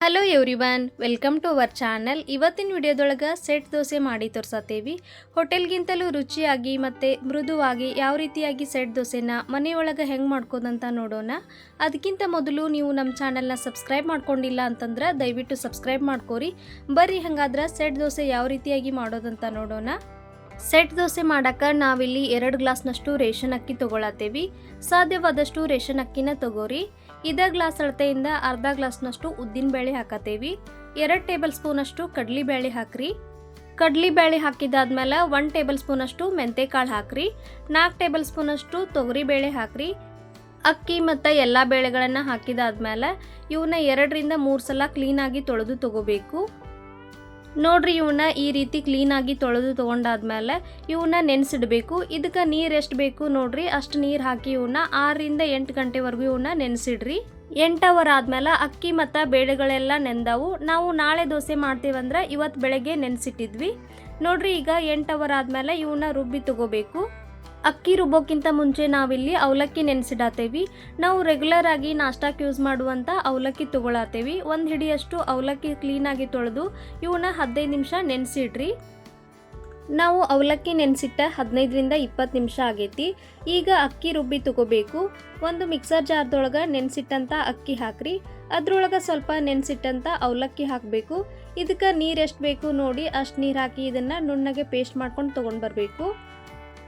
Hello everyone welcome to our channel ಇವತ್ತಿನ ವಿಡಿಯೋದೊಳಗೆ set dosa ಮಾಡಿ ತೋರ್ಸತ್ತೇವಿ. ಹೋಟೆಲ್ಗಿಂತಲೂ ರುಚಿಯಾಗಿ ಮತ್ತು ಮೃದುವಾಗಿ ಯಾವ ರೀತಿಯಾಗಿ ಸೆಟ್ ದೋಸೆನ ಮನೆಯೊಳಗೆ ಹೆಂಗೆ ಮಾಡ್ಕೋದಂತ ನೋಡೋಣ. ಅದಕ್ಕಿಂತ ಮೊದಲು ನೀವು ನಮ್ಮ ಚಾನಲ್ನ ಸಬ್ಸ್ಕ್ರೈಬ್ ಮಾಡ್ಕೊಂಡಿಲ್ಲ ಅಂತಂದ್ರೆ ದಯವಿಟ್ಟು ಸಬ್ಸ್ಕ್ರೈಬ್ ಮಾಡ್ಕೋರಿ. ಬರ್ರಿ ಹಂಗಾದ್ರೆ ಸೆಟ್ ದೋಸೆ ಯಾವ ರೀತಿಯಾಗಿ ಮಾಡೋದಂತ ನೋಡೋಣ. ಸೆಟ್ ದೋಸೆ ಮಾಡಕ್ಕೆ ನಾವಿಲ್ಲಿ ಎರಡು ಗ್ಲಾಸ್ನಷ್ಟು ರೇಷನ್ ಅಕ್ಕಿ ತಗೊಳತ್ತೇವಿ. ಸಾಧ್ಯವಾದಷ್ಟು ರೇಷನ್ ಅಕ್ಕಿನ ತಗೋರಿ. ಇದ ಗ್ಲಾಸ್ ಅಳತೆಯಿಂದ ಅರ್ಧ ಗ್ಲಾಸ್ನಷ್ಟು ಉದ್ದಿನ ಬೇಳೆ ಹಾಕತ್ತೇವಿ. ಎರಡು ಟೇಬಲ್ ಸ್ಪೂನಷ್ಟು ಬೇಳೆ ಹಾಕ್ರಿ. ಕಡ್ಲಿ ಬೇಳೆ ಹಾಕಿದಾದ್ಮೇಲೆ ಒನ್ ಟೇಬಲ್ ಸ್ಪೂನಷ್ಟು ಮೆಂತೆಕಾಳು ಹಾಕ್ರಿ. ನಾಲ್ಕು ಟೇಬಲ್ ಸ್ಪೂನಷ್ಟು ತೊಗರಿ ಬೇಳೆ ಹಾಕ್ರಿ. ಅಕ್ಕಿ ಮತ್ತು ಎಲ್ಲ ಬೇಳೆಗಳನ್ನು ಹಾಕಿದಾದ್ಮೇಲೆ ಇವನ್ನ ಎರಡರಿಂದ ಮೂರು ಸಲ ಕ್ಲೀನಾಗಿ ತೊಳೆದು ತಗೋಬೇಕು. ನೋಡ್ರಿ ಇವನ್ನ ಈ ರೀತಿ ಕ್ಲೀನಾಗಿ ತೊಳೆದು ತೊಗೊಂಡಾದ್ಮೇಲೆ ಇವನ್ನ ನೆನೆಸಿಡಬೇಕು. ಇದಕ್ಕೆ ನೀರು ಎಷ್ಟು ಬೇಕು ನೋಡ್ರಿ, ಅಷ್ಟು ನೀರು ಹಾಕಿ ಇವನ್ನ ಆರರಿಂದ ಎಂಟು ಗಂಟೆವರೆಗೂ ಇವನ್ನ ನೆನೆಸಿಡ್ರಿ. ಎಂಟು ಅವರ್ ಆದಮೇಲೆ ಅಕ್ಕಿ ಮತ್ತು ಬೇಳೆಗಳೆಲ್ಲ ನೆಂದವು. ನಾವು ನಾಳೆ ದೋಸೆ ಮಾಡ್ತೀವಂದ್ರೆ ಇವತ್ತು ಬೆಳಗ್ಗೆ ನೆನೆಸಿಟ್ಟಿದ್ವಿ. ನೋಡ್ರಿ, ಈಗ ಎಂಟು ಅವರ್ ಆದಮೇಲೆ ಇವನ್ನ ರುಬ್ಬಿ ತಗೋಬೇಕು. ಅಕ್ಕಿ ರುಬ್ಬೋಕ್ಕಿಂತ ಮುಂಚೆ ನಾವಿಲ್ಲಿ ಅವಲಕ್ಕಿ ನೆನೆಸಿಡತ್ತೇವಿ ನಾವು ರೆಗ್ಯುಲರ್ ಆಗಿ ನಾಷ್ಟಾಕ್ಕೆ ಯೂಸ್ ಮಾಡುವಂಥ ಅವಲಕ್ಕಿ ತೊಗೊಳತ್ತೇವಿ ಒಂದು ಹಿಡಿಯಷ್ಟು ಅವಲಕ್ಕಿ ಕ್ಲೀನಾಗಿ ತೊಳೆದು ಇವನ್ನ ಹದಿನೈದು ನಿಮಿಷ ನೆನೆಸಿಡ್ರಿ. ನಾವು ಅವಲಕ್ಕಿ ನೆನೆಸಿಟ್ಟ ಹದಿನೈದರಿಂದ ಇಪ್ಪತ್ತು ನಿಮಿಷ ಆಗೈತಿ. ಈಗ ಅಕ್ಕಿ ರುಬ್ಬಿ ತಗೋಬೇಕು. ಒಂದು ಮಿಕ್ಸರ್ ಜಾರ್ದೊಳಗೆ ನೆನೆಸಿಟ್ಟಂಥ ಅಕ್ಕಿ ಹಾಕ್ರಿ. ಅದ್ರೊಳಗೆ ಸ್ವಲ್ಪ ನೆನೆಸಿಟ್ಟಂಥ ಅವಲಕ್ಕಿ ಹಾಕಬೇಕು. ಇದಕ್ಕೆ ನೀರು ಎಷ್ಟು ಬೇಕು ನೋಡಿ ಅಷ್ಟು ನೀರು ಹಾಕಿ ಇದನ್ನು ನುಣ್ಣಗೆ ಪೇಸ್ಟ್ ಮಾಡ್ಕೊಂಡು ತೊಗೊಂಡು ಬರಬೇಕು.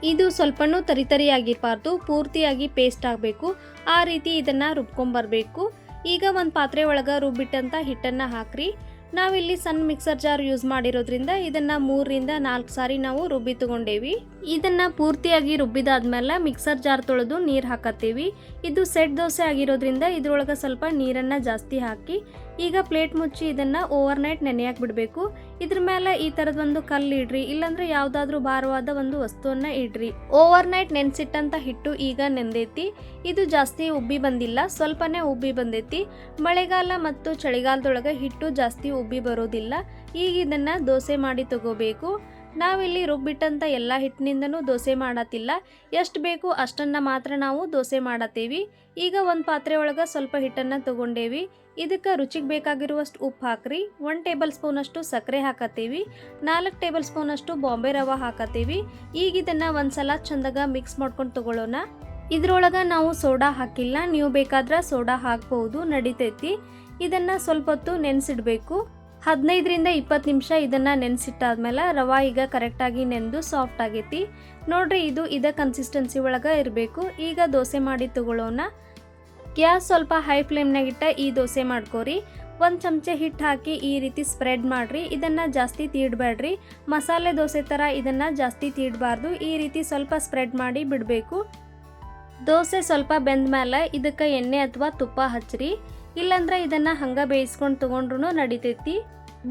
ಇದು ಸ್ವಲ್ಪನೂ ತರಿತರಿಯಾಗಿರಬಾರ್ದು, ಪೂರ್ತಿಯಾಗಿ ಪೇಸ್ಟ್ ಆಗಬೇಕು. ಆ ರೀತಿ ಇದನ್ನು ರುಬ್ಕೊಂಬರ್ಬೇಕು. ಈಗ ಒಂದು ಪಾತ್ರೆ ಒಳಗೆ ರುಬ್ಬಿಟ್ಟಂಥ ಹಿಟ್ಟನ್ನು ಹಾಕ್ರಿ. ನಾವಿಲ್ಲಿ ಸಣ್ಣ ಮಿಕ್ಸರ್ ಜಾರ್ ಯೂಸ್ ಮಾಡಿರೋದ್ರಿಂದ ಇದನ್ನು ಮೂರರಿಂದ ನಾಲ್ಕು ಸಾರಿ ನಾವು ರುಬ್ಬಿ ತಗೊಂಡೇವಿ. ಇದನ್ನು ಪೂರ್ತಿಯಾಗಿ ರುಬ್ಬಿದಾದ್ಮೇಲೆ ಮಿಕ್ಸರ್ ಜಾರ್ ತೊಳೆದು ನೀರು ಹಾಕತ್ತೀವಿ. ಇದು ಸೆಟ್ ದೋಸೆ ಆಗಿರೋದ್ರಿಂದ ಇದ್ರೊಳಗೆ ಸ್ವಲ್ಪ ನೀರನ್ನು ಜಾಸ್ತಿ ಹಾಕಿ ಈಗ ಪ್ಲೇಟ್ ಮುಚ್ಚಿ ಇದನ್ನು ಓವರ್ ನೈಟ್ ನೆನೆಯಕ್ಕೆ ಬಿಡಬೇಕು ಇದ್ರ ಮೇಲೆ ಈ ಥರದ ಒಂದು ಕಲ್ಲು ಇಡ್ರಿ, ಇಲ್ಲಾಂದ್ರೆ ಯಾವುದಾದ್ರೂ ಭಾರವಾದ ಒಂದು ವಸ್ತುವನ್ನ ಇಡ್ರಿ. ಓವರ್ ನೈಟ್ ನೆನೆಸಿಟ್ಟಂಥ ಹಿಟ್ಟು ಈಗ ನೆಂದೈತಿ. ಇದು ಜಾಸ್ತಿ ಉಬ್ಬಿ ಬಂದಿಲ್ಲ, ಸ್ವಲ್ಪನೇ ಉಬ್ಬಿ ಬಂದೈತಿ. ಮಳೆಗಾಲ ಮತ್ತು ಚಳಿಗಾಲದೊಳಗೆ ಹಿಟ್ಟು ಜಾಸ್ತಿ ಉಬ್ಬಿ ಬರೋದಿಲ್ಲ. ಈಗ ಇದನ್ನು ದೋಸೆ ಮಾಡಿ ತಗೋಬೇಕು. ನಾವಿಲ್ಲಿ ರುಬ್ಬಿಟ್ಟಂಥ ಎಲ್ಲ ಹಿಟ್ಟಿನಿಂದನೂ ದೋಸೆ ಮಾಡತ್ತಿಲ್ಲ. ಎಷ್ಟು ಬೇಕು ಅಷ್ಟನ್ನು ಮಾತ್ರ ನಾವು ದೋಸೆ ಮಾಡತ್ತೇವಿ. ಈಗ ಒಂದು ಪಾತ್ರೆ ಒಳಗೆ ಸ್ವಲ್ಪ ಹಿಟ್ಟನ್ನು ತಗೊಂಡೇವಿ. ಇದಕ್ಕೆ ರುಚಿಗೆ ಬೇಕಾಗಿರುವಷ್ಟು ಉಪ್ಪು ಹಾಕ್ರಿ. ಒನ್ ಟೇಬಲ್ ಸ್ಪೂನಷ್ಟು ಸಕ್ಕರೆ ಹಾಕತ್ತೀವಿ. ನಾಲ್ಕು ಟೇಬಲ್ ಸ್ಪೂನಷ್ಟು ಬಾಂಬೆ ರವ ಹಾಕತ್ತೀವಿ. ಈಗ ಇದನ್ನು ಒಂದ್ಸಲ ಚಂದಾಗ ಮಿಕ್ಸ್ ಮಾಡ್ಕೊಂಡು ತಗೊಳ್ಳೋಣ. ಇದ್ರೊಳಗೆ ನಾವು ಸೋಡಾ ಹಾಕಿಲ್ಲ. ನೀವು ಬೇಕಾದ್ರೆ ಸೋಡಾ ಹಾಕ್ಬೋದು, ನಡಿತೈತಿ. ಇದನ್ನು ಸ್ವಲ್ಪ ಹೊತ್ತು ನೆನೆಸಿಡ್ಬೇಕು. ಹದಿನೈದರಿಂದ ಇಪ್ಪತ್ತು ನಿಮಿಷ ಇದನ್ನು ನೆನೆಸಿಟ್ಟಾದ್ಮೇಲೆ ರವೆ ಈಗ ಕರೆಕ್ಟಾಗಿ ನೆನೆದು ಸಾಫ್ಟ್ ಆಗೈತಿ. ನೋಡ್ರಿ, ಇದು ಇದ ಕನ್ಸಿಸ್ಟೆನ್ಸಿ ಒಳಗೆ ಇರಬೇಕು. ಈಗ ದೋಸೆ ಮಾಡಿ ತಗೊಳ್ಳೋಣ ಗ್ಯಾಸ್ ಸ್ವಲ್ಪ ಹೈ ಫ್ಲೇಮ್ನಾಗಿಟ್ಟ ಈ ದೋಸೆ ಮಾಡ್ಕೋರಿ. ಒಂದು ಚಮಚೆ ಹಿಟ್ಟು ಹಾಕಿ ಈ ರೀತಿ ಸ್ಪ್ರೆಡ್ ಮಾಡಿರಿ. ಇದನ್ನು ಜಾಸ್ತಿ ತೀಡಬೇಡ್ರಿ ಮಸಾಲೆ ದೋಸೆ ಥರ ಇದನ್ನು ಜಾಸ್ತಿ ತೀಡಬಾರ್ದು. ಈ ರೀತಿ ಸ್ವಲ್ಪ ಸ್ಪ್ರೆಡ್ ಮಾಡಿ ಬಿಡಬೇಕು. ದೋಸೆ ಸ್ವಲ್ಪ ಬೆಂದ ಮೇಲೆ ಇದಕ್ಕೆ ಎಣ್ಣೆ ಅಥವಾ ತುಪ್ಪ ಹಚ್ಚಿರಿ ಇಲ್ಲಾಂದ್ರೆ ಇದನ್ನು ಹಂಗೆ ಬೇಯಿಸ್ಕೊಂಡು ತೊಗೊಂಡ್ರು ನಡಿತೈತಿ.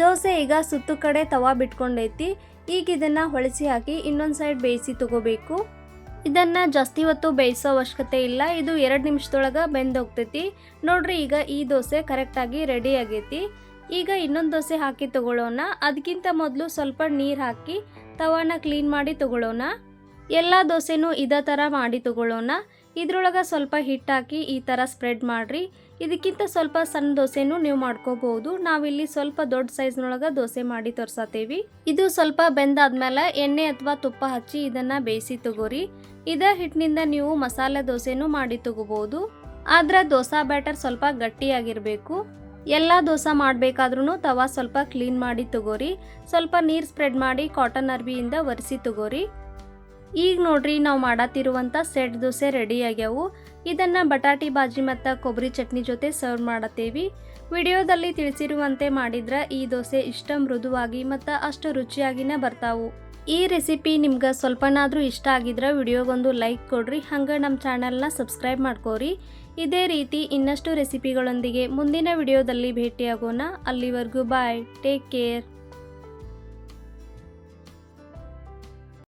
ದೋಸೆ ಈಗ ಸುತ್ತು ಕಡೆ ತವಾ ಬಿಟ್ಕೊಂಡೈತಿ. ಈಗ ಇದನ್ನು ಹೊಳಸಿ ಹಾಕಿ ಇನ್ನೊಂದು ಸೈಡ್ ಬೇಯಿಸಿ ತಗೋಬೇಕು. ಇದನ್ನು ಜಾಸ್ತಿ ಹೊತ್ತು ಬೇಯಿಸೋ ಅವಶ್ಯಕತೆ ಇಲ್ಲ. ಇದು ಎರಡು ನಿಮಿಷದೊಳಗೆ ಬೆಂದೋಗ್ತೈತಿ. ನೋಡ್ರಿ ಈಗ ಈ ದೋಸೆ ಕರೆಕ್ಟಾಗಿ ರೆಡಿ ಆಗೈತಿ. ಈಗ ಇನ್ನೊಂದು ದೋಸೆ ಹಾಕಿ ತಗೊಳ್ಳೋಣ ಅದಕ್ಕಿಂತ ಮೊದಲು ಸ್ವಲ್ಪ ನೀರು ಹಾಕಿ ತವಾನ ಕ್ಲೀನ್ ಮಾಡಿ ತಗೊಳ್ಳೋಣ ಎಲ್ಲ ದೋಸೆನೂ ಇದೇ ಥರ ಮಾಡಿ ತಗೊಳ್ಳೋಣ ಇದ್ರೊಳಗೆ ಸ್ವಲ್ಪ ಹಿಟ್ಟು ಹಾಕಿ ಈ ಥರ ಸ್ಪ್ರೆಡ್ ಮಾಡಿರಿ. ಇದಕ್ಕಿಂತ ಸ್ವಲ್ಪ ಸಣ್ಣ ದೋಸೆನೂ ನೀವು ಮಾಡ್ಕೋಬಹುದು. ನಾವಿಲ್ಲಿ ಸ್ವಲ್ಪ ದೊಡ್ಡ ಸೈಜ್ನೊಳಗೆ ದೋಸೆ ಮಾಡಿ ತೋರ್ಸತ್ತೇವಿ ಇದು ಸ್ವಲ್ಪ ಬೆಂದಾದ್ಮೇಲೆ ಎಣ್ಣೆ ಅಥವಾ ತುಪ್ಪ ಹಚ್ಚಿ ಇದನ್ನು ಬೇಯಿಸಿ ತಗೋರಿ. ಇದ ಹಿಟ್ಟಿನಿಂದ ನೀವು ಮಸಾಲೆ ದೋಸೆನೂ ಮಾಡಿ ತಗೋಬಹುದು. ಆದ್ರೆ ದೋಸಾ ಬ್ಯಾಟರ್ ಸ್ವಲ್ಪ ಗಟ್ಟಿಯಾಗಿರಬೇಕು. ಎಲ್ಲ ದೋಸೆ ಮಾಡಬೇಕಾದ್ರೂ ತವಾ ಸ್ವಲ್ಪ ಕ್ಲೀನ್ ಮಾಡಿ ತಗೋರಿ. ಸ್ವಲ್ಪ ನೀರು ಸ್ಪ್ರೆಡ್ ಮಾಡಿ ಕಾಟನ್ ಅರ್ಬಿಯಿಂದ ಒರೆಸಿ ತಗೋರಿ. ಈಗ ನೋಡ್ರಿ ನಾವು ಮಾಡತ್ತಿರುವಂಥ ಸೆಟ್ ದೋಸೆ ರೆಡಿ ಆಗ್ಯಾವು. ಇದನ್ನು ಬಟಾಟಿ ಬಾಜಿ ಮತ್ತು ಕೊಬ್ಬರಿ ಚಟ್ನಿ ಜೊತೆ ಸರ್ವ್ ಮಾಡತ್ತೇವಿ. ವಿಡಿಯೋದಲ್ಲಿ ತಿಳಿಸಿರುವಂತೆ ಮಾಡಿದ್ರೆ ಈ ದೋಸೆ ಇಷ್ಟ ಮೃದುವಾಗಿ ಮತ್ತು ಅಷ್ಟು ರುಚಿಯಾಗಿನೇ ಬರ್ತಾವು. ಈ ರೆಸಿಪಿ ನಿಮ್ಗೆ ಸ್ವಲ್ಪನಾದರೂ ಇಷ್ಟ ಆಗಿದ್ರೆ ವಿಡಿಯೋಗೊಂದು ಲೈಕ್ ಕೊಡ್ರಿ, ಹಂಗೆ ನಮ್ಮ ಚಾನಲ್ನ ಸಬ್ಸ್ಕ್ರೈಬ್ ಮಾಡ್ಕೋರಿ. ಇದೇ ರೀತಿ ಇನ್ನಷ್ಟು ರೆಸಿಪಿಗಳೊಂದಿಗೆ ಮುಂದಿನ ವಿಡಿಯೋದಲ್ಲಿ ಭೇಟಿಯಾಗೋಣ. ಅಲ್ಲಿವರೆಗೂ ಬಾಯ್ ಟೇಕ್ ಕೇರ್